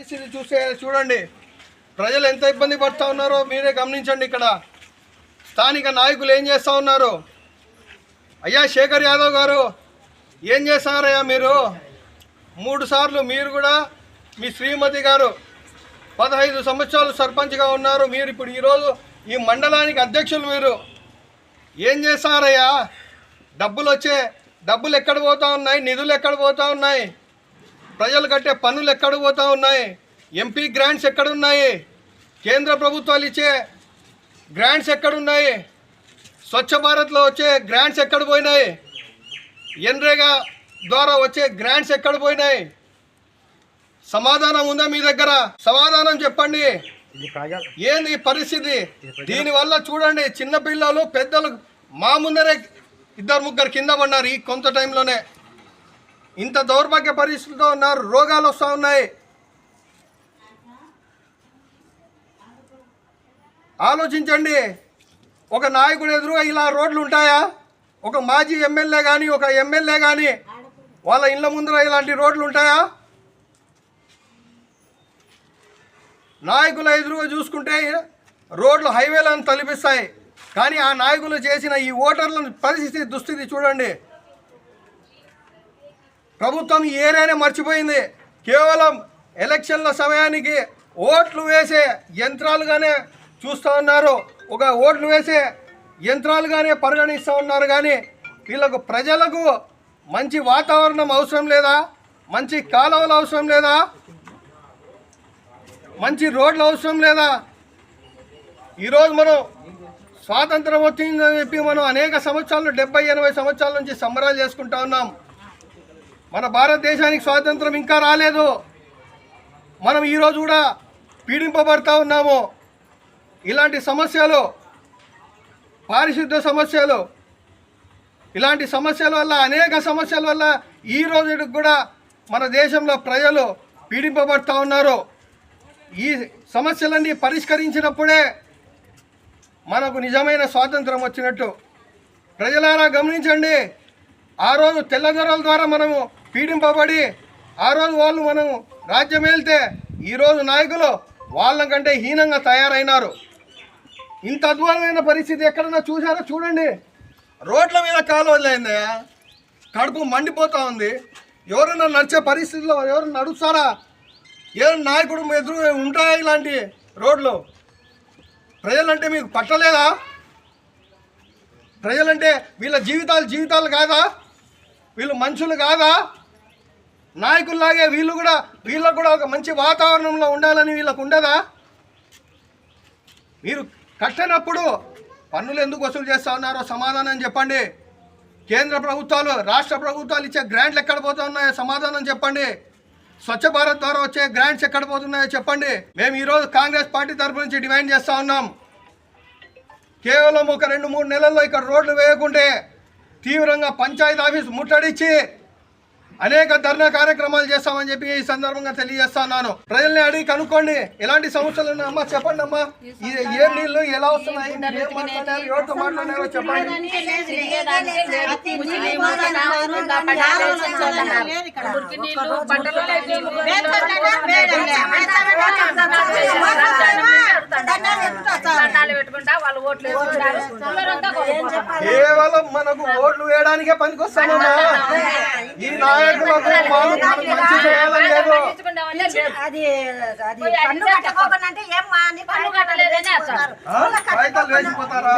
పరిస్థితి చూసే చూడండి. ప్రజలు ఎంత ఇబ్బంది పడుతూ ఉన్నారో మీరే గమనించండి ఇక్కడ. స్థానిక నాయకులు ఏం చేస్తూ ఉన్నారు? అయ్యా శేఖర్ యాదవ్ గారు ఏం చేస్తారయ్యా మీరు? మూడు సార్లు మీరు కూడా మీ శ్రీమతి గారు పదహైదు సంవత్సరాలు సర్పంచ్గా ఉన్నారు. మీరు ఇప్పుడు ఈరోజు ఈ మండలానికి అధ్యక్షులు మీరు. ఏం చేస్తారయ్యా డబ్బులు వచ్చే డబ్బులు ఎక్కడ పోతూ ఉన్నాయి? నిధులు ఎక్కడ పోతూ ఉన్నాయి? ప్రజలు కట్టే పన్నులు ఎక్కడ పోతా ఉన్నాయి? ఎంపీ గ్రాంట్స్ ఎక్కడ ఉన్నాయి? కేంద్ర ప్రభుత్వాలు ఇచ్చే గ్రాంట్స్ ఎక్కడున్నాయి స్వచ్ఛ భారత్లో వచ్చే గ్రాంట్స్ ఎక్కడ పోయినాయి? ఎన్రేగా ద్వారా వచ్చే గ్రాంట్స్ ఎక్కడ పోయినాయి? సమాధానం ఉందా మీ దగ్గర? సమాధానం చెప్పండి. ఏంది ఈ పరిస్థితి? దీనివల్ల చూడండి చిన్న పిల్లలు పెద్దలు మా ముందరే ఇద్దరు ముగ్గురు కింద పడినారు ఈ కొంత టైంలోనే. ఇంత దౌర్భాగ్య పరిస్థితితో ఉన్నారు రోగాలు వస్తూ ఉన్నాయి. ఆలోచించండి. ఒక నాయకుడు ఎదురుగా ఇలా రోడ్లు ఉంటాయా? ఒక మాజీ ఎమ్మెల్యే కానీ ఒక ఎమ్మెల్యే కానీ వాళ్ళ ఇళ్ళ ముందర ఇలాంటి రోడ్లు ఉంటాయా? నాయకుల ఎదురుగా చూసుకుంటే రోడ్లు హైవేలను తలిపిస్తాయి. కానీ ఆ నాయకులు చేసిన ఈ ఓటర్ల పరిస్థితి దుస్థితి చూడండి. ప్రభుత్వం ఈ మర్చిపోయింది. కేవలం ఎలక్షన్ల సమయానికి ఓట్లు వేసే యంత్రాలుగానే చూస్తూ ఉన్నారు. ఒక ఓట్లు వేసే యంత్రాలుగానే పరిగణిస్తూ ఉన్నారు కానీ వీళ్ళకు ప్రజలకు మంచి వాతావరణం అవసరం లేదా? మంచి కాలువలు అవసరం లేదా? మంచి రోడ్లు అవసరం లేదా? ఈరోజు మనం స్వాతంత్రం వచ్చిందని చెప్పి మనం అనేక సంవత్సరాలు డెబ్బై ఎనభై సంవత్సరాల నుంచి సంబరాలు చేసుకుంటా ఉన్నాం. మన భారతదేశానికి స్వాతంత్రం ఇంకా రాలేదు. మనం ఈరోజు కూడా పీడింపబడతా ఉన్నాము. ఇలాంటి సమస్యలు పారిశుద్ధ్య సమస్యలు ఇలాంటి సమస్యల వల్ల అనేక సమస్యల వల్ల ఈ రోజుకి కూడా మన దేశంలో ప్రజలు పీడింపబడుతూ ఉన్నారు. ఈ సమస్యలన్నీ పరిష్కరించినప్పుడే మనకు నిజమైన స్వాతంత్రం వచ్చినట్టు. ప్రజలారా గమనించండి ఆ రోజు తెల్లదొరల ద్వారా మనము పీడింపబడి ఆ రోజు వాళ్ళు మనం రాజ్యం వెళ్తే ఈరోజు నాయకులు వాళ్ళ కంటే హీనంగా తయారైనారు. ఇంత అద్భుతమైన పరిస్థితి ఎక్కడన్నా చూసారో చూడండి. రోడ్ల మీద కాలు వదిలేందయ్యా కడుపు మండిపోతూ ఉంది. ఎవరైనా నడిచే పరిస్థితిలో ఎవరైనా నడుస్తారా? ఏ నాయకుడు ఎదురు ఉంటాయా ఇలాంటి రోడ్లు? ప్రజలంటే మీకు పట్టలేదా? ప్రజలంటే వీళ్ళ జీవితాలు జీవితాలు కాదా? వీళ్ళు మనుషులు కాదా? నాయకుల్లాగే వీళ్ళు కూడా వీళ్ళకు కూడా ఒక మంచి వాతావరణంలో ఉండాలని వీళ్ళకు ఉండదా? మీరు కట్టనప్పుడు పన్నులు ఎందుకు వసూలు చేస్తూ ఉన్నారో సమాధానం చెప్పండి. కేంద్ర ప్రభుత్వాలు రాష్ట్ర ప్రభుత్వాలు ఇచ్చే గ్రాంట్లు ఎక్కడ పోతా ఉన్నాయో సమాధానం చెప్పండి. స్వచ్ఛ భారత్ ద్వారా వచ్చే గ్రాంట్స్ ఎక్కడ పోతున్నాయో చెప్పండి. మేము ఈరోజు కాంగ్రెస్ పార్టీ తరపు నుంచి డిమాండ్ చేస్తూ ఉన్నాం. కేవలం ఒక రెండు మూడు నెలల్లో ఇక్కడ రోడ్లు వేయకుంటే తీవ్రంగా పంచాయతీ ఆఫీస్ ముట్టడిచ్చి అనేక ధర్నా కార్యక్రమాలు చేస్తామని చెప్పి ఈ సందర్భంగా తెలియజేస్తున్నాను. ప్రజల్ని అడిగి కనుక్కోండి. ఎలాంటి సమస్యలు ఉన్నాయి అమ్మా చెప్పండి అమ్మా. ఏ నీళ్ళు ఎలా వస్తున్నాయి? ఏం మాట్లాడారు? ఎవరితో మాట్లాడారో చెప్పండి. కేవలం మనకు ఓట్లు వేయడానికే పనికొస్తామమ్మా. ఈ నాయకులకు మాకు మనకు మంచి చేయాలని లేదు అది అది పన్ను కట్టుకోకుండా అంటే ఏం మా అని పన్ను కట్టలేదని అంటారు. ఆ? కాగితాలు వేసిపోతారా.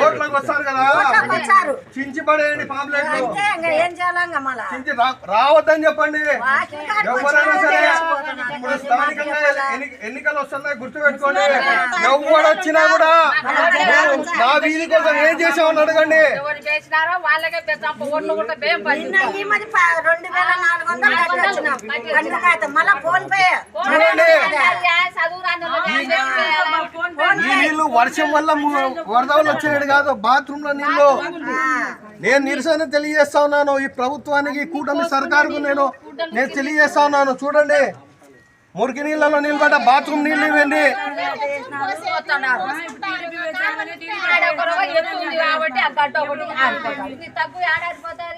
ఓట్లకు వస్తారు కదా. ఓట్లకు వచ్చారు. చించి పడేయండి పాంప్లెట్ అయితే ఇంకా ఏం చేయాలంగా మళ్ళా? చించి రా- రావద్దని చెప్పండి. వాకిలి కాడికి ఎవరైనా వచ్చి సరే. ఇప్పుడు స్థానికంగా ఎన్ని- ఎన్నికలు వస్తున్నాయి గుర్తు పెట్టుకోండి ఎవడు వచ్చినా కూడా నా వీధి కోసం ఏం చేసామని అడగండి. ఎవరు చేసినారో వాళ్ళకే పెద్ద ఓట్లు కూడా భయం నిన్న ఈ మధ్య ప- రెండు వేల నాలుగు వందలు కట్టి వచ్చినాం మళ్ళా ఫోన్ పే చూడండి నీళ్ళు వర్షం వల్ల ము- వరదలు వచ్చేది కాదు. బాత్రూమ్లో నీళ్ళు నేను నిరసన తెలియజేస్తా ఉన్నాను. ఈ ప్రభుత్వానికి కూటమి సర్కారుకు నేను నేను తెలియజేస్తా ఉన్నాను. చూడండి. మురికి నీళ్ళలో నిలబడ్డ బాత్రూమ్ నీళ్ళు ఇవ్వండి. కాబట్టి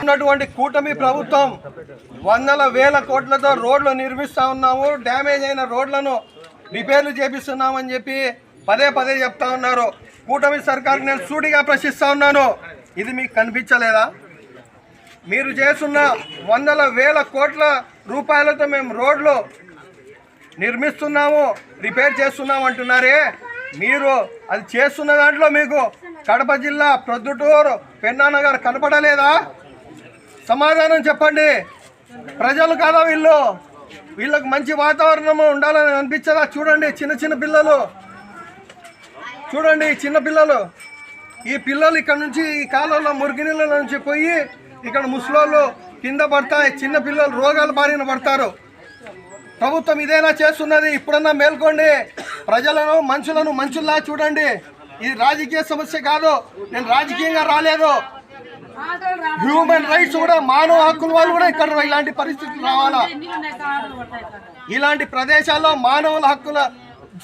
ఉన్నటువంటి కూటమి ప్రభుత్వం వందల వేల కోట్లతో రోడ్లు నిర్మిస్తా ఉన్నాము డ్యామేజ్ అయిన రోడ్లను రిపేర్లు చేపిస్తున్నామని చెప్పి పదే పదే చెప్తా ఉన్నారు. కూటమి సర్కార్ నేను సూటిగా ప్రశ్నిస్తా ఉన్నాను. ఇది మీకు కనిపించలేదా? మీరు చేస్తున్న వందల వేల కోట్ల రూపాయలతో మేము రోడ్లు నిర్మిస్తున్నాము రిపేర్ చేస్తున్నాము అంటున్నారే. మీరు అది చేస్తున్న దాంట్లో మీకు కడప జిల్లా ప్రొద్దుటూరు పెన్నానగర్ కనపడలేదా? సమాధానం చెప్పండి. ప్రజలు కాదా వీళ్ళు? వీళ్ళకి మంచి వాతావరణం ఉండాలని అనిపించదా? చూడండి చిన్న చిన్న పిల్లలు. చూడండి చిన్న పిల్లలు. ఈ పిల్లలు ఇక్కడ నుంచి ఈ కాలంలో మురికినీళ్ళ నుంచి పోయి ఇక్కడ ముసలోళ్ళు కింద పడతాయి. చిన్న పిల్లలు రోగాలు బారిన పడతారు. ప్రభుత్వం ఇదేనా చేస్తున్నది? ఇప్పుడన్నా మేల్కోండి. ప్రజలను మనుషులను మనుషుల్లా చూడండి. ఇది రాజకీయ సమస్య కాదు. నేను రాజకీయంగా రాలేదు. హ్యూమన్ రైట్స్ కూడా మానవ హక్కుల వాళ్ళు కూడా ఇక్కడ ఇలాంటి పరిస్థితులు రావాలా? ఇలాంటి ప్రదేశాల్లో మానవుల హక్కుల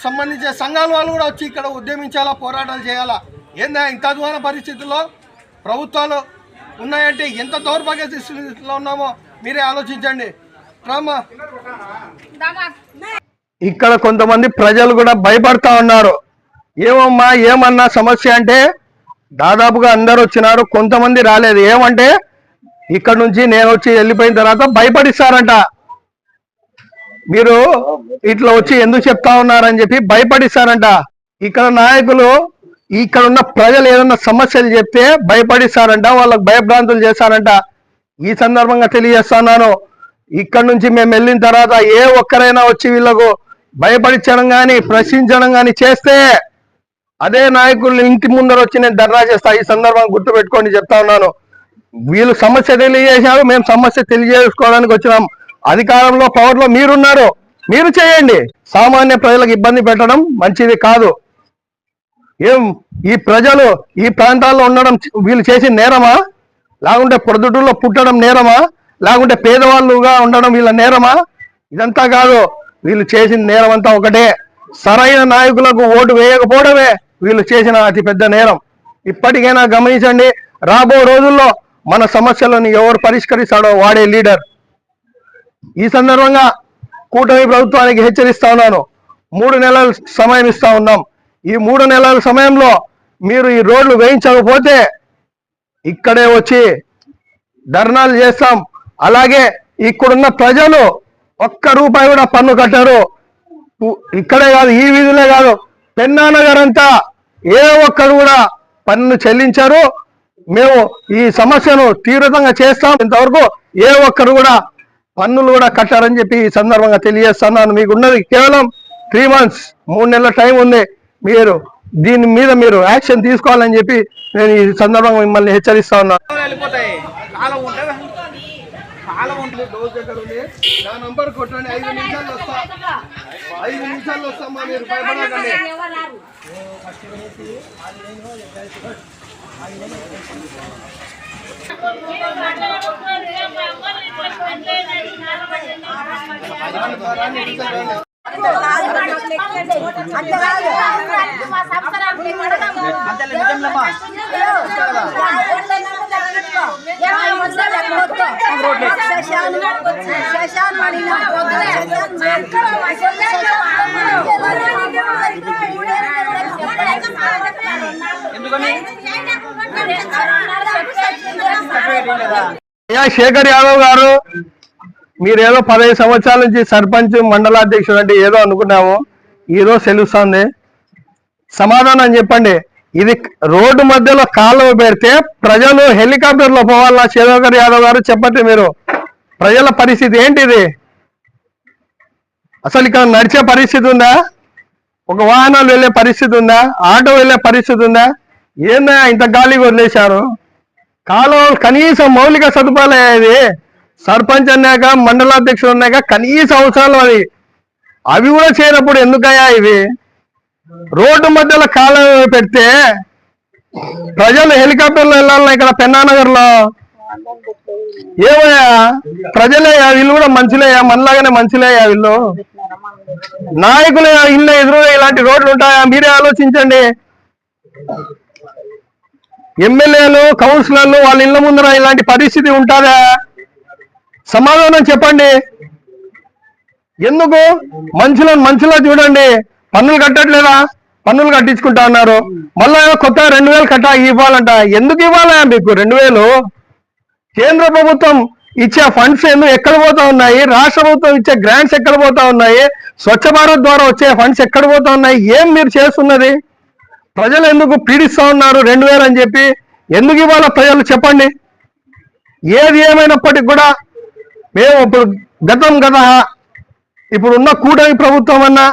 సంబంధించిన సంఘాల వాళ్ళు కూడా వచ్చి ఇక్కడ ఉద్యమించాలా పోరాటాలు చేయాలా? ఏందా ఇంత అధ్వాన పరిస్థితుల్లో? ప్రభుత్వాలు ఉన్నాయంటే ఎంత దౌర్భాగ్య స్థితిలో ఉన్నామో మీరే ఆలోచించండి. ఇక్కడ కొంతమంది ప్రజలు కూడా భయపడతా ఉన్నారు. ఏమమ్మా ఏమన్నా సమస్య అంటే దాదాపుగా అందరు వచ్చినారు కొంతమంది రాలేదు. ఏమంటే ఇక్కడ నుంచి నేను వచ్చి వెళ్ళిపోయిన తర్వాత భయపడిస్తారంట. మీరు ఇట్లా వచ్చి ఎందుకు చెప్తా ఉన్నారని చెప్పి భయపడిస్తారంట. ఇక్కడ నాయకులు ఇక్కడ ఉన్న ప్రజలు ఏదన్నా సమస్యలు చెప్తే భయపడిస్తారంట వాళ్ళకు భయభ్రాంతులు చేస్తారంట. ఈ సందర్భంగా తెలియజేస్తున్నాను. ఇక్కడ నుంచి మేము వెళ్ళిన తర్వాత ఏ ఒక్కరైనా వచ్చి వీళ్ళకు భయపడించడం కానీ ప్రశ్నించడం కానీ చేస్తే అదే నాయకులు ఇంటి ముందర వచ్చి నేను ధర్నా చేస్తా. ఈ సందర్భం గుర్తు పెట్టుకోండి చెప్తా ఉన్నాను. వీళ్ళు సమస్య తెలియజేశారు మేము సమస్య తెలియజేసుకోవడానికి వచ్చినాం. అధికారంలో పవర్లో మీరున్నారు. మీరు చేయండి. సామాన్య ప్రజలకు ఇబ్బంది పెట్టడం మంచిది కాదు. ఏం ఈ ప్రజలు ఈ ప్రాంతాల్లో ఉండడం వీళ్ళు చేసిన నేరమా? లేకుంటే ప్రొద్దుటూరులో పుట్టడం నేరమా? లేకుంటే పేదవాళ్ళుగా ఉండడం వీళ్ళ నేరమా? ఇదంతా కాదు. వీళ్ళు చేసిన నేరం అంతా ఒకటే. సరైన నాయకులకు ఓటు వేయకపోవడమే వీళ్ళు చేసిన అతి పెద్ద నేరం. ఇప్పటికైనా గమనించండి రాబో రోజుల్లో మన సమస్యలను ఎవరు పరిష్కరిస్తాడో వాడే లీడర్. ఈ సందర్భంగా కూటమి ప్రభుత్వానికి హెచ్చరిస్తా ఉన్నాను. మూడు నెలల సమయం ఇస్తా ఉన్నాం. ఈ మూడు నెలల సమయంలో మీరు ఈ రోడ్లు వేయించకపోతే ఇక్కడే వచ్చి ధర్నాలు చేస్తాం. అలాగే ఇక్కడున్న ప్రజలు ఒక్క రూపాయి కూడా పన్ను కట్టారు. ఇక్కడే కాదు ఈ వీధిలో కాదు పెన్నాన్న గారంతా అంతా ఏ ఒక్కరు కూడా పన్ను చెల్లించారు. మేము ఈ సమస్యను తీవ్రతంగా చేస్తాం. ఇంతవరకు ఏ ఒక్కరు కూడా పన్నులు కూడా కట్టారని చెప్పి ఈ సందర్భంగా తెలియజేస్తున్నాను. మీకు ఉన్నది కేవలం త్రీ మంత్స్ మూడు నెలల టైం ఉంది. మీరు దీని మీద మీరు యాక్షన్ తీసుకోవాలని చెప్పి నేను ఈ సందర్భంగా మిమ్మల్ని హెచ్చరిస్తా ఉన్నాను కాలం ఉంటుంది డోర్ దగ్గర ఉంది. నా నంబర్ కొట్టండి. ఐదు నిమిషాలు వస్తా. ఐదు నిమిషాలు వస్తామా మీరు భయపడకండి. అంతే అయ్యా శేఖర్ యాదవ్ గారు మీరేదో పదహైదు సంవత్సరాల నుంచి సర్పంచ్ మండలాధ్యక్షుడు అంటే ఏదో అనుకున్నాము ఈరోజు తెలుస్తుంది. సమాధానం చెప్పండి. ఇది రోడ్డు మధ్యలో కాలువ పెడితే ప్రజలు హెలికాప్టర్లో పోవాలా? శేఖర్ యాదవ్ గారు చెప్పండి మీరు. ప్రజల పరిస్థితి ఏంటిది? అసలు ఇక్కడ నడిచే పరిస్థితి ఉందా? ఒక వాహనాలు వెళ్ళే పరిస్థితి ఉందా? ఆటో వెళ్ళే పరిస్థితి ఉందా? ఏందా ఇంత గాలి వదిలేశారు? కాలువలు కనీసం మౌలిక సదుపాయాలు ఇది. సర్పంచ్ అన్నాక మండలాధ్యక్షుడు అన్నాక కనీస అవసరాలు అది. అవి కూడా చేయనప్పుడు ఎందుకయ్యా ఇవి? రోడ్డు మధ్యలో కాలువ పెడితే ప్రజలు హెలికాప్టర్లో వెళ్ళాలన్నా ఇక్కడ పెన్నానగర్లో ఏమయ్యా ప్రజలేయా వీళ్ళు కూడా మంచిలేయా? మనలాగానే మంచిలేయా వీళ్ళు నాయకులు ఇళ్ళ ఎదురు ఇలాంటి రోడ్లు ఉంటాయా? మీరే ఆలోచించండి. ఎమ్మెల్యేలు కౌన్సిలర్లు వాళ్ళ ఇళ్ళ ముందర ఇలాంటి పరిస్థితి ఉంటుందా? సమాధానం చెప్పండి. ఎందుకు? మనుషులను మనుషులా చూడండి. పన్నులు కట్టట్లేదా? పన్నులు కట్టించుకుంటా ఉన్నారు. మళ్ళా కొత్త రెండు వేలు కట్టా ఇవ్వాలంట. ఎందుకు ఇవ్వాలా మీకు రెండు వేలు? కేంద్ర ప్రభుత్వం ఇచ్చే ఫండ్స్ ఎందుకు ఎక్కడ పోతా ఉన్నాయి? రాష్ట్ర ప్రభుత్వం ఇచ్చే గ్రాంట్స్ ఎక్కడ పోతా ఉన్నాయి? స్వచ్ఛ భారత్ ద్వారా వచ్చే ఫండ్స్ ఎక్కడ పోతా ఉన్నాయి? ఏం మీరు చేస్తున్నది? ప్రజలు ఎందుకు పీడిస్తా ఉన్నారు రెండు వేలు అని చెప్పి? ఎందుకు ఇవ్వాలా ప్రజలు? చెప్పండి. ఏది ఏమైనప్పటికీ కూడా మేము ఇప్పుడు గతం గత ఇప్పుడున్న కూటమి ప్రభుత్వం అన్నా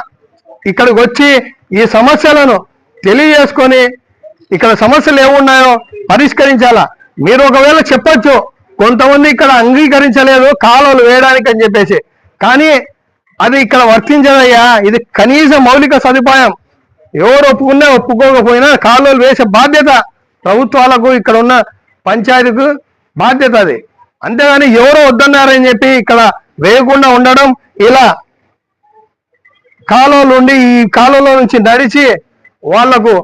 ఇక్కడికి వచ్చి ఈ సమస్యలను తెలియజేసుకొని ఇక్కడ సమస్యలు ఏమున్నాయో పరిష్కరించాలా? మీరు ఒకవేళ చెప్పొచ్చు కొంతమంది ఇక్కడ అంగీకరించలేదు కాలువలు వేయడానికి అని చెప్పేసి. కానీ అది ఇక్కడ వర్తించదయ్యా ఇది కనీస మౌలిక సదుపాయం. ఎవరు ఒప్పుకున్నా ఒప్పుకోకపోయినా కాలువలు వేసే బాధ్యత ప్రభుత్వాలకు ఇక్కడ ఉన్న పంచాయతీకు బాధ్యత అది. అంతేగాని ఎవరో వద్దన్నారని చెప్పి ఇక్కడ వేయకుండా ఉండడం ఇలా కాలువలు ఉండి ఈ కాలువలో నుంచి నడిచి వాళ్ళకు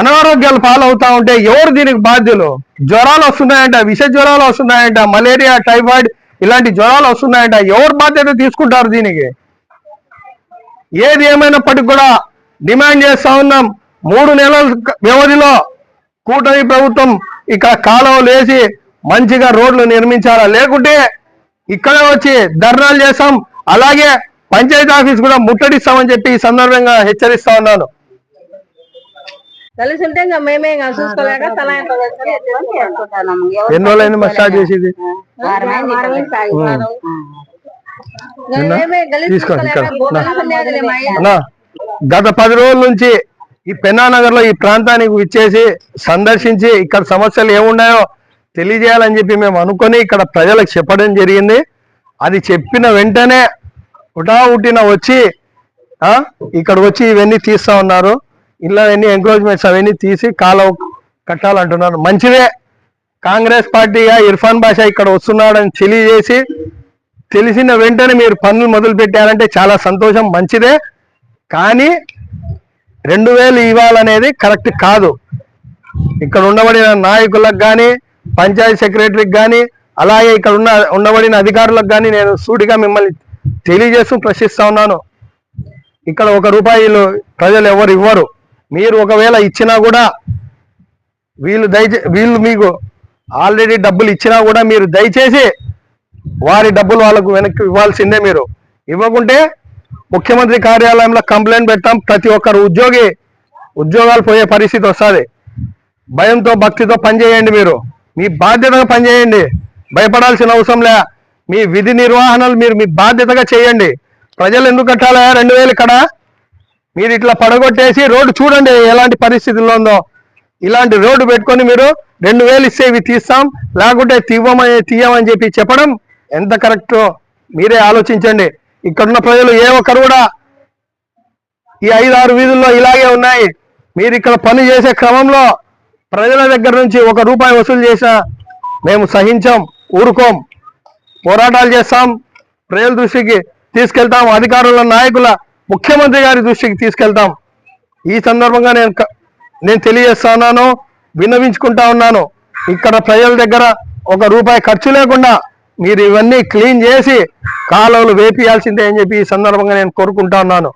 అనారోగ్యాలు పాలవుతా ఉంటే ఎవరు దీనికి బాధ్యులు? జ్వరాలు వస్తున్నాయంట విష జ్వరాలు వస్తున్నాయంట మలేరియా టైఫాయిడ్ ఇలాంటి జ్వరాలు వస్తున్నాయంట. ఎవరు బాధ్యత తీసుకుంటారు దీనికి? ఏది ఏమైనప్పటికీ కూడా డిమాండ్ చేస్తా ఉన్నాం. మూడు నెలల వ్యవధిలో కూటమి ప్రభుత్వం ఇక్కడ కాలువలు వేసి మంచిగా రోడ్లు నిర్మించాలా? లేకుంటే ఇక్కడ వచ్చి ధర్నాలు చేస్తాం. అలాగే పంచాయతీ ఆఫీస్ కూడా ముట్టడిస్తామని చెప్పి ఈ సందర్భంగా హెచ్చరిస్తా ఉన్నాను. ఎన్ని రోజులైంది స్టార్ట్ చేసేది? గత పది రోజుల నుంచి ఈ పెన్నానగర్లో ఈ ప్రాంతానికి విచ్చేసి సందర్శించి ఇక్కడ సమస్యలు ఏమున్నాయో తెలియజేయాలని చెప్పి మేము అనుకొని ఇక్కడ ప్రజలకు చెప్పడం జరిగింది. అది చెప్పిన వెంటనే హుటాహుటిన వచ్చి ఇక్కడ వచ్చి ఇవన్నీ తీస్తా ఉన్నారు. ఇలా అన్ని ఎంక్రోచ్మెంట్స్ అవన్నీ తీసి కాలువ కట్టాలంటున్నారు. మంచిదే. కాంగ్రెస్ పార్టీగా ఇర్ఫాన్ బాషా ఇక్కడ వస్తున్నాడని తెలియజేసి తెలిసిన వెంటనే మీరు పనులు మొదలు పెట్టారంటే చాలా సంతోషం మంచిదే. కానీ రెండు వేలు ఇవ్వాలనేది కరెక్ట్ కాదు. ఇక్కడ ఉండబడిన నాయకులకు కానీ పంచాయతీ సెక్రటరీకి కానీ అలాగే ఇక్కడ ఉన్న ఉండబడిన అధికారులకు కానీ నేను సూటిగా మిమ్మల్ని తెలియజేస్తూ ప్రశ్నిస్తా ఉన్నాను. ఇక్కడ ఒక రూపాయలు ప్రజలు ఎవరు ఇవ్వరు. మీరు ఒకవేళ ఇచ్చినా కూడా వీళ్ళు దయచే వీళ్ళు మీకు ఆల్రెడీ డబ్బులు ఇచ్చినా కూడా మీరు దయచేసి వారి డబ్బులు వాళ్ళకు వెనక్కి ఇవ్వాల్సిందే మీరు. ఇవ్వకుంటే ముఖ్యమంత్రి కార్యాలయంలో కంప్లైంట్ పెట్టాం ప్రతి ఒక్కరు ఉద్యోగి ఉద్యోగాలు పోయే పరిస్థితి వస్తుంది. భయంతో భక్తితో పనిచేయండి మీరు. మీ బాధ్యతగా పనిచేయండి. భయపడాల్సిన అవసరం లే. మీ విధి నిర్వహణలు మీరు మీ బాధ్యతగా చేయండి. ప్రజలు ఎందుకు కట్టాలా? రెండు వేలు ఇక్కడ. మీరు ఇట్లా పడగొట్టేసి రోడ్డు చూడండి ఎలాంటి పరిస్థితుల్లో ఉందో. ఇలాంటి రోడ్డు పెట్టుకొని మీరు రెండు వేలు ఇస్తే ఇవి తీస్తాం. లేకుంటే తీయమని తీయమని చెప్పి చెప్పడం ఎంత కరెక్ట్ మీరే ఆలోచించండి. ఇక్కడున్న ప్రజలు ఏ ఒక్కరు కూడా ఈ ఐదు ఆరు వీధుల్లో ఇలాగే ఉన్నాయి. మీరు ఇక్కడ పని చేసే క్రమంలో ప్రజల దగ్గర నుంచి ఒక రూపాయి వసూలు చేసినా మేము సహించాం ఊరుకోం. పోరాటాలు చేస్తాం. ప్రజల దృష్టికి తీసుకెళ్తాం. అధికారుల నాయకుల ముఖ్యమంత్రి గారి దృష్టికి తీసుకెళ్తాం. ఈ సందర్భంగా నేను నేను తెలియజేస్తున్నాను విన్నవించుకుంటా ఉన్నాను. ఇక్కడ ప్రజల దగ్గర ఒక రూపాయి ఖర్చు లేకుండా మీరు ఇవన్నీ క్లీన్ చేసి కాలువలు వేపియాల్సిందే అని చెప్పి ఈ సందర్భంగా నేను కోరుకుంటా ఉన్నాను.